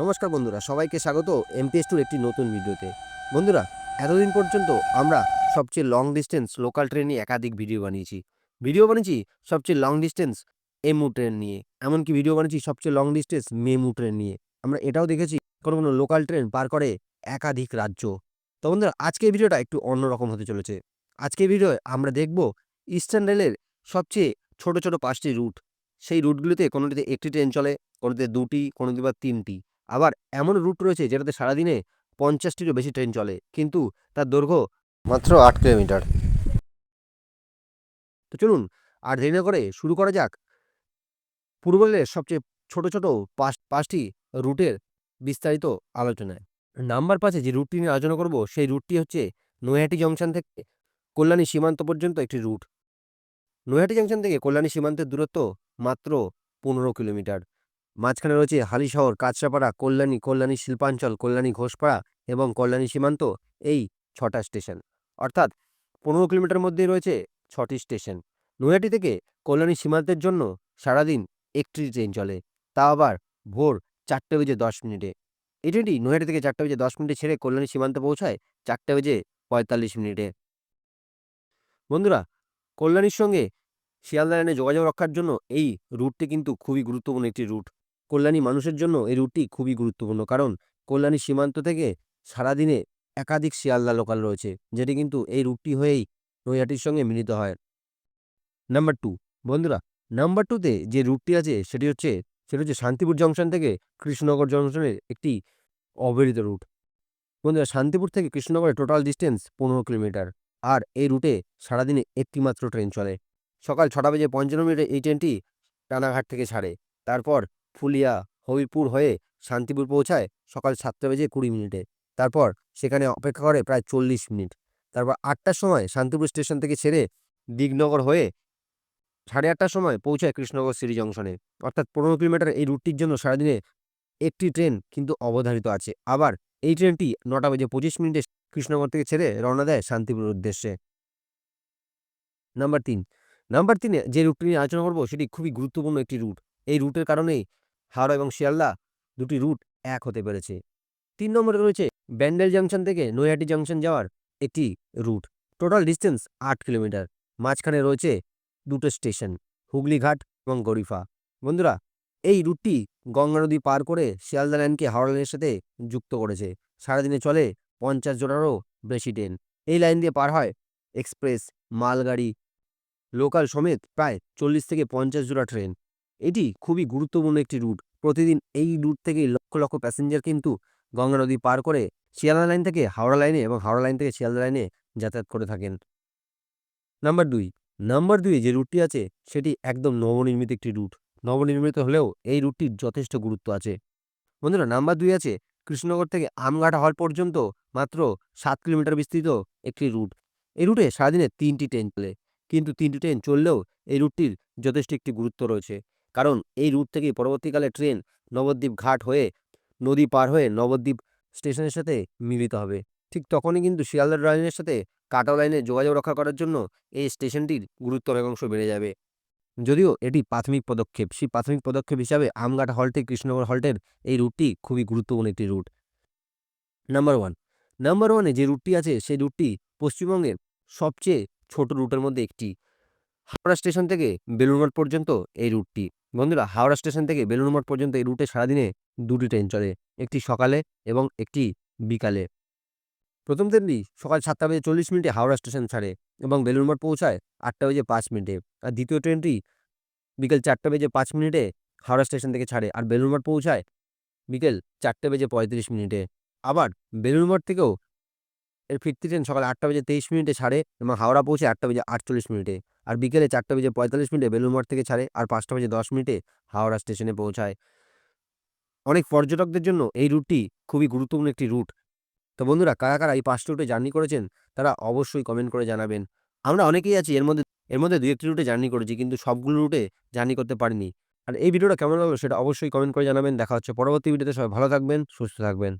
নমস্কার বন্ধুরা, সবাইকে স্বাগত এমপিএস টুর একটি নতুন ভিডিওতে। বন্ধুরা, এতদিন পর্যন্ত আমরা সবচেয়ে লং ডিস্টেন্স লোকাল ট্রেন একাধিক ভিডিও বানিয়েছি। ভিডিও বানিয়েছি সবচেয়ে লং ডিস্টেন্স এমু ট্রেন নিয়ে, এমনকি ভিডিও বানিয়েছি সবচেয়ে লং ডিস্টেন্স মেমু ট্রেন নিয়ে। আমরা এটাও দেখেছি কোনো কোনো লোকাল ট্রেন পার করে একাধিক রাজ্য। তো বন্ধুরা, আজকের ভিডিওটা একটু অন্যরকম হতে চলেছে। আজকের ভিডিওয়ে আমরা দেখব ইস্টার্ন রেলের সবচেয়ে ছোট ছোট পাঁচটি রুট সেই রুটগুলিতে কোনোটিতে একটি ট্রেন চলে, কোনোটিতে দুটি, কোনোটিতে বা তিনটি। আবার এমন রুট রয়েছে যেটাতে সারাদিনে পঞ্চাশটিরও বেশি ট্রেন চলে, কিন্তু তার দৈর্ঘ্য মাত্র আট কিলোমিটার। তো চলুন আর দেরি না করে শুরু করা যাক। পূর্ব রেলের সবচেয়ে ছোট ছোট পাঁচ, পাঁচটি রুটের বিস্তারিত আলোচনায়। নাম্বার পাঁচে যে রুটটি নিয়ে আলোচনা করব, সেই রুটটি হচ্ছে নৈহাটি জংশন থেকে কল্যাণী সীমান্ত পর্যন্ত একটি রুট নৈহাটি জংশন থেকে কল্যাণী সীমান্তের দূরত্ব মাত্র পনেরো কিলোমিটার। মাঝখানে রয়েছে হালিশহর কাঁচরাপাড়া, কল্যাণী কল্যাণী শিল্পাঞ্চল, কল্যাণী ঘোষপাড়া এবং কল্যাণী সীমান্ত, এই ছটা স্টেশন। অর্থাৎ পনেরো কিলোমিটার মধ্যেই রয়েছে ছটি স্টেশন। নৈহাটি থেকে কল্যাণী সীমান্তের জন্য সারাদিন একটি ট্রেন চলে। তা আবার ভোর চারটে বেজে দশ মিনিটে। এই ট্রেনটি নৈহাটি থেকে চারটে বেজে দশ মিনিটে ছেড়ে কল্যাণী সীমান্তে পৌঁছায় চারটে বেজে পঁয়তাল্লিশ মিনিটে। বন্ধুরা, কল্যাণীর সঙ্গে শিয়ালদা লাইনে যোগাযোগ রক্ষার জন্য এই রুটটি কিন্তু খুবই গুরুত্বপূর্ণ একটি রুট। কল্যাণী মানুষের জন্য এই রুটটি খুবই গুরুত্বপূর্ণ। কারণ কল্যাণী সীমান্ত থেকে সারাদিনে একাধিক শিয়ালদা লোকাল রয়েছে, যেটি কিন্তু এই রুটটি হয়েই নৈহাটির সঙ্গে মিলিত হয়। নাম্বার টু বন্ধুরা নাম্বার টুতে যে রুটটি আছে, সেটি হচ্ছে সেটি হচ্ছে শান্তিপুর জংশন থেকে কৃষ্ণনগর জংশনের একটি অবহেলিত রুট। বন্ধুরা, শান্তিপুর থেকে কৃষ্ণনগরের টোটাল ডিস্টেন্স পনেরো কিলোমিটার, আর এই রুটে সারাদিনে একটি মাত্র ট্রেন চলে। সকাল ছটা বেজে পঞ্চান্ন মিনিটে এই ট্রেনটি রানাঘাট থেকে ছাড়ে। তারপর ফুলিয়া হবিপুর হয়ে শান্তিপুর পৌঁছায় সকাল সাতটা বেজে কুড়ি মিনিটে। তারপর সেখানে অপেক্ষা করে প্রায় চল্লিশ মিনিট। তারপর আটটার সময় শান্তিপুর স্টেশন থেকে ছেড়ে দিগনগর হয়ে সাড়ে আটটার সময় পৌঁছায় কৃষ্ণনগর সিটি জংশনে। অর্থাৎ পনেরো কিলোমিটার এই রুটটির জন্য সারাদিনে একটি ট্রেন কিন্তু অবধারিত আছে। আবার এই ট্রেনটি নটা বেজে পঁচিশ মিনিটে কৃষ্ণনগর থেকে ছেড়ে রওনা দেয় শান্তিপুরের উদ্দেশ্যে। নাম্বার তিন। নাম্বার তিনে যে রুটটি নিয়ে আলোচনা করব সেটি খুবই গুরুত্বপূর্ণ একটি রুট। এই রুটের কারণেই হাওড়া এবং শিয়ালদা দুটি রুট এক হতে পেরেছে। তিন নম্বরে রয়েছে ব্যান্ডেল জাংশন থেকে নৈহাটি জাংশন যাওয়ার একটি রুট। টোটাল ডিস্টেন্স আট কিলোমিটার। মাঝখানে রয়েছে দুটো স্টেশন, হুগলিঘাট এবং গরিফা। বন্ধুরা, এই রুটটি গঙ্গা নদী পার করে শিয়ালদা লাইনকে হাওড়া লাইনের সাথে যুক্ত করেছে। সারাদিনে চলে পঞ্চাশ জোড়ারও বেশি ট্রেন। এই লাইন দিয়ে পার হয় এক্সপ্রেস, মালগাড়ি, লোকাল সমেত প্রায় চল্লিশ থেকে পঞ্চাশ জোড়া ট্রেন। এটি খুবই গুরুত্বপূর্ণ একটি রুট। প্রতিদিন এই রুট থেকে লক্ষ লক্ষ প্যাসেঞ্জার কিন্তু গঙ্গা নদী পার করে শিয়ালদা লাইন থেকে হাওড়া লাইনে এবং হাওড়া লাইন থেকে শিয়ালদা লাইনে যাতায়াত করে থাকেন। নাম্বার দুই। নাম্বার দুই যে রুটটি আছে সেটি একদম নবনির্মিত একটি রুট। নবনির্মিত হলেও এই রুটটির যথেষ্ট গুরুত্ব আছে। বন্ধুরা, নাম্বার দুই আছে কৃষ্ণনগর থেকে আমঘাটা হল পর্যন্ত মাত্র সাত কিলোমিটার বিস্তৃত একটি রুট। এই রুটে সারাদিনে তিনটি ট্রেন চলে। কিন্তু তিনটি ট্রেন চললেও এই রুটটির যথেষ্ট একটি গুরুত্ব রয়েছে। কারণ এই রুট থেকেই পরবর্তীকালে ট্রেন নবদ্বীপ ঘাট হয়ে নদী পার হয়ে নবদ্বীপ স্টেশনের সাথে মিলিত হবে। ঠিক তখনই কিন্তু শিয়ালদা লাইনের সাথে কাটাও লাইনে যোগাযোগ রক্ষা করার জন্য এই স্টেশনটির গুরুত্ব অনেকাংশ বেড়ে যাবে। যদিও এটি প্রাথমিক পদক্ষেপ, সেই প্রাথমিক পদক্ষেপ হিসাবে আমঘাট হল থেকে কৃষ্ণনগর হল্টের এই রুটটি খুবই গুরুত্বপূর্ণ একটি রুট। নাম্বার ওয়ান, নাম্বার ওয়ানে যে রুটটি আছে, সেই রুটটি পশ্চিমবঙ্গের সবচেয়ে ছোট রুটের মধ্যে একটি। হাওড়া স্টেশন থেকে বেলুড়মঠ পর্যন্ত এই রুটটি। বন্ধুরা, হাওড়া স্টেশন থেকে বেলুড়মঠ পর্যন্ত এই রুটে সারাদিনে দুটি ট্রেন চলে, একটি সকালে এবং একটি বিকালে। প্রথম ট্রেনটি সকাল সাতটা বেজে চল্লিশ মিনিটে হাওড়া স্টেশন ছাড়ে এবং বেলুড়মঠ পৌঁছায় আটটা বেজে পাঁচ মিনিটে। আর দ্বিতীয় ট্রেনটি বিকেল চারটা বেজে পাঁচ মিনিটে হাওড়া স্টেশন থেকে ছাড়ে আর বেলুড়মঠ পৌঁছায় বিকেল চারটে বেজে পঁয়ত্রিশ মিনিটে। আবার বেলুড়মঠ থেকেও এর ফিরতি ট্রেন সকাল আটটা বেজে তেইশ মিনিটে ছাড়ে এবং হাওড়া পৌঁছে আটটা বেজে আটচল্লিশ মিনিটে। আর বিকেলে চারটা বেজে পঁয়তাল্লিশ মিনিটে বেলুড়মঠ থেকে ছাড়ে আর পাঁচটা বেজে দশ মিনিটে হাওড়া স্টেশনে পৌঁছায়। অনেক পর্যটকদের জন্য এই রুটটি খুবই গুরুত্বপূর্ণ একটি রুট। তো বন্ধুরা, কারা কারা এই পাঁচটি রুটে জার্নি করেছেন, তারা অবশ্যই কমেন্ট করে জানাবেন। আমরা অনেকেই আছি, এর মধ্যে এর মধ্যে দুই একটি রুটে জার্নি করেছি, কিন্তু সবগুলো রুটে জার্নি করতে পারিনি। আর এই ভিডিওটা কেমন লাগল সেটা অবশ্যই কমেন্ট করে জানাবেন। দেখা হচ্ছে পরবর্তী ভিডিওতে, সবাই ভালো থাকবেন, সুস্থ থাকবেন।